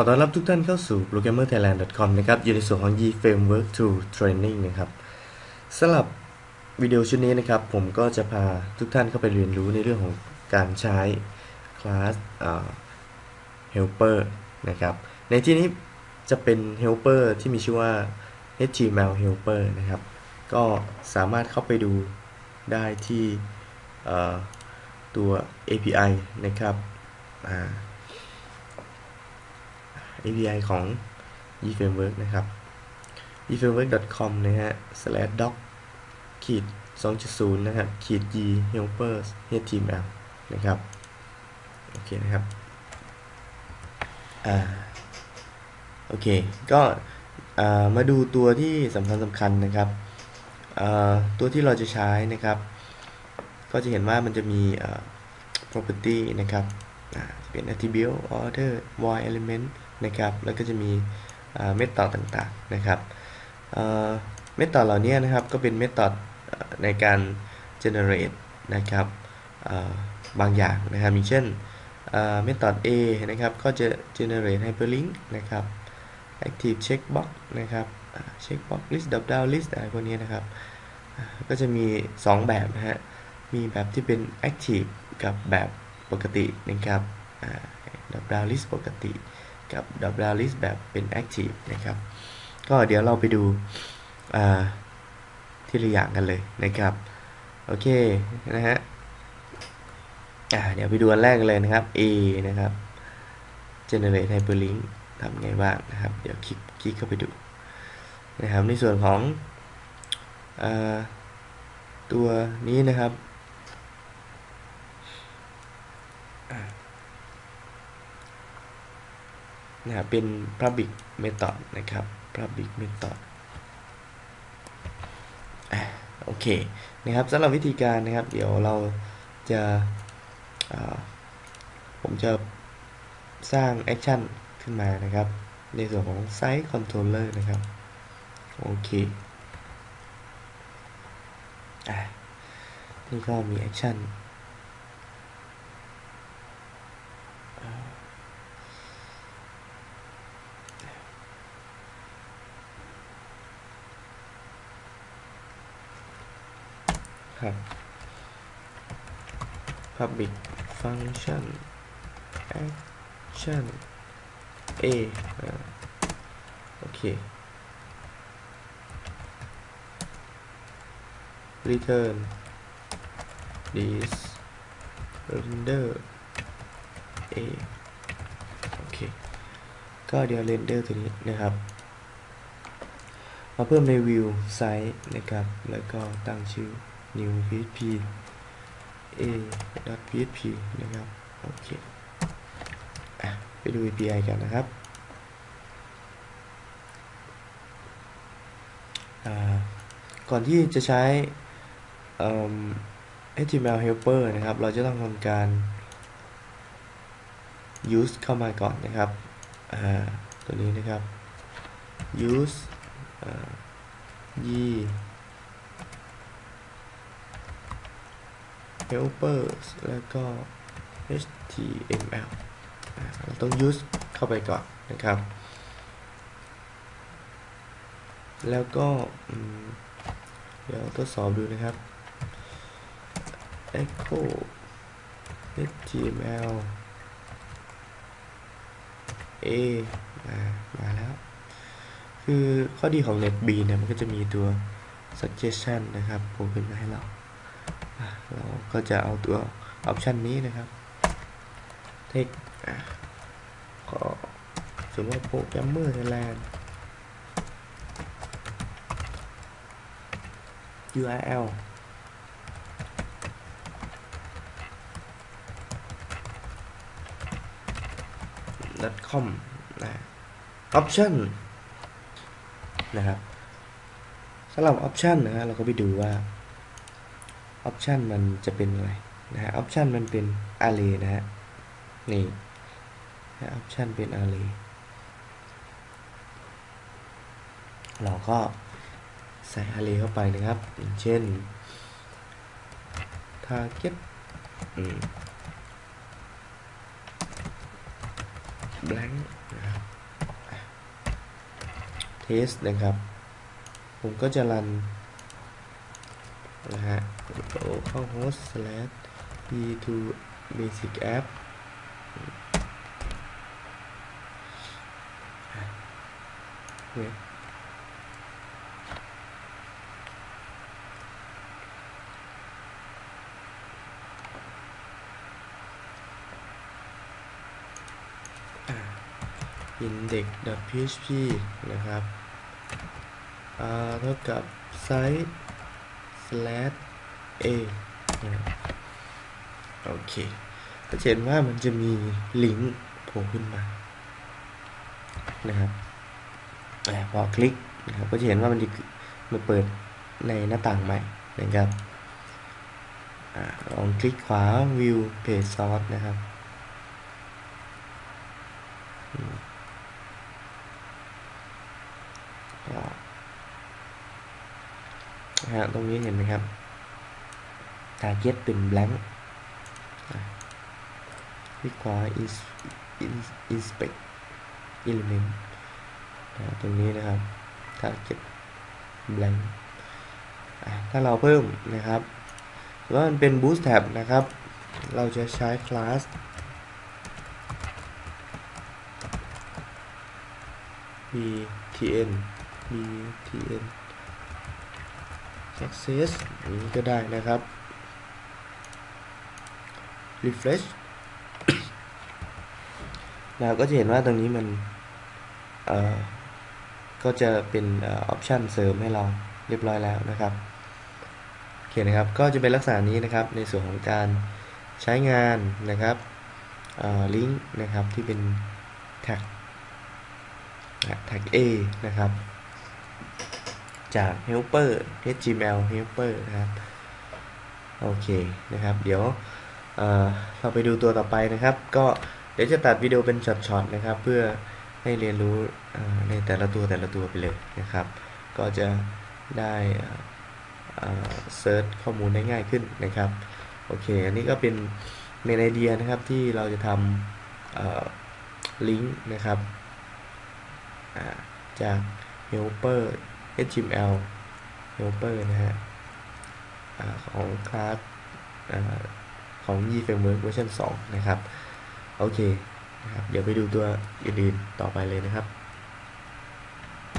อต้อนรับทุกท่านเข้าสู่ programmerthailand.com นะครับ อยู่ในส่วนของ Yi Framework to Training นะครับสำหรับวิดีโอชุดนี้นะครับ ผมก็จะพาทุกท่านเข้าไปเรียนรู้ในเรื่องของการใช้คลาส helper นะครับ ในที่นี้จะเป็น helper ที่มีชื่อว่า html helper นะครับ ก็สามารถเข้าไปดูได้ที่ตัว API นะครับ API ของ eFramework นะครับ eFramework.com นะฮะ slash doc ขีด2.0 นะครับ ขีด e helpers html นะครับ โอเคนะครับ อ่า โอเค ก็มาดูตัวที่สำคัญสำคัญนะครับ ตัวที่เราจะใช้นะครับ ก็จะเห็นว่ามันจะมี property นะครับเป็น attribute order void element นะครับ แล้วก็จะมีเมธอดต่างๆนะครับเมธอดเหล่านี้นะครับก็เป็นเมธอดในการ generate นะครับบางอย่างนะครับมีเช่นเมธอด A นะครับก็จะ generate hyperlink นะครับ active checkbox นะครับ checkbox list drop down list อะไรพวกนี้นะครับ ก็จะมี 2 แบบนะฮะมีแบบที่เป็น active กับแบบปกตินะครับ drop down list ปกติ กับ drop down list แบบเป็น active นะครับ ก็เดี๋ยวเราไปดูที่ละอย่างกันเลยนะครับ โอเคนะฮะเดี๋ยวไปดูอันแรกกันเลยนะครับ A นะครับ generate hyperlink ทำไงบ้างนะครับ เดี๋ยวคลิกคลิกเข้าไปดูนะครับในส่วนของอตัวนี้นะครับ นะครับเป็น public method นะครับ public method โอเคนะครับสำหรับวิธีการนะครับ เดี๋ยวเราจะผมจะสร้างแอคชั่นขึ้นมานะครับ ในส่วนของ site controller นะครับ โอเคนี่ก็มีแอคชั่น ครับ public function action a โอเค return this render a โอเค ก็เดี๋ยว render ตัวนี้นะครับ มาเพิ่มใน view site นะครับ แล้วก็ตั้งชื่อ new php a php นะครับ โอเคไปดู API กันนะครับก่อนที่จะใช้ HTML helper นะครับ เราจะต้องทำการ use เข้ามาก่อนนะครับตัวนี้นะครับ use y helpers แล้วก็ html เราต้อง use เข้าไปก่อนนะครับ แล้วก็เดี๋ยวทดสอบดูนะครับ echo html a มามาแล้ว คือข้อดีของ NetBeans เนี่ยมันก็จะมีตัว suggestion นะครับผมขึ้นมาให้เรา เราก็จะเอาตัวออปชันนี้นะครับ เทคขอสมมติว่าโปรแกรมเมอร์ไทยแลนด์ URL com นะ option นะครับสำหรับ option นะฮะเราก็ไปดูว่า option มันจะเป็นอะไรนะฮะ option มันเป็น array นะฮะนี่ option เป็น array เราก็ใส่ array เข้าไปนะครับ อย่างเช่น target blank นะครับ test นะครับ ผมก็จะรัน นะฮะเข้า host slash p2 basic app เนี่ยอ่า index.php นะครับเท่ากับ site slash a นะครับโอเคก็จะเห็นว่ามันจะมีลิงก์โผล่ขึ้นมานะครับพอคลิกนะครับก็จะเห็นว่ามันจะมาเปิดในหน้าต่างใหม่นะครับอลองคลิกขวา view page source นะครับก็ ฮะตรงนี้เห็นไหมครับ target เป็น blank อะคลิกขวา ins- ins- inspect element นะตรงนี้นะครับ target blank ถ้าเราเพิ่มนะครับหรือว่ามันเป็น boost tab นะครับ เราจะใช้ class btn btn success อย่างนี้ก็ได้นะครับ refresh เราก็จะเห็นว่าตรงนี้มันก็จะเป็นออปชันเสริมให้เราเรียบร้อยแล้วนะครับโอเคนะครับก็จะเป็นลักษณะนี้นะครับในส่วนของการใช้งานนะครับลิงก์นะครับที่เป็นแท็กแท็ก A นะครับ จาก helper html helper นะครับโอเคนะครับ เดี๋ยวเเราไปดูตัวต่อไปนะครับ ก็เดี๋ยวจะตัดวิดีโอเป็นช็อตๆนะครับ เพื่อให้เรียนรู้ในแต่ละตัวแต่ละตัวไปเลยนะครับ ก็จะได้เซิร์ชข้อมูลได้ง่ายขึ้นนะครับโอเค อันนี้ก็เป็นเมนไอเดียนะครับที่เราจะทำลิงก์นะครับจาก helper html helper นะฮะอของคลาสของ y framework เวอร์ชัน2นะครับ โอเคนะครับ เดี๋ยวไปดูตัวอื่นๆต่อไปเลยนะครับ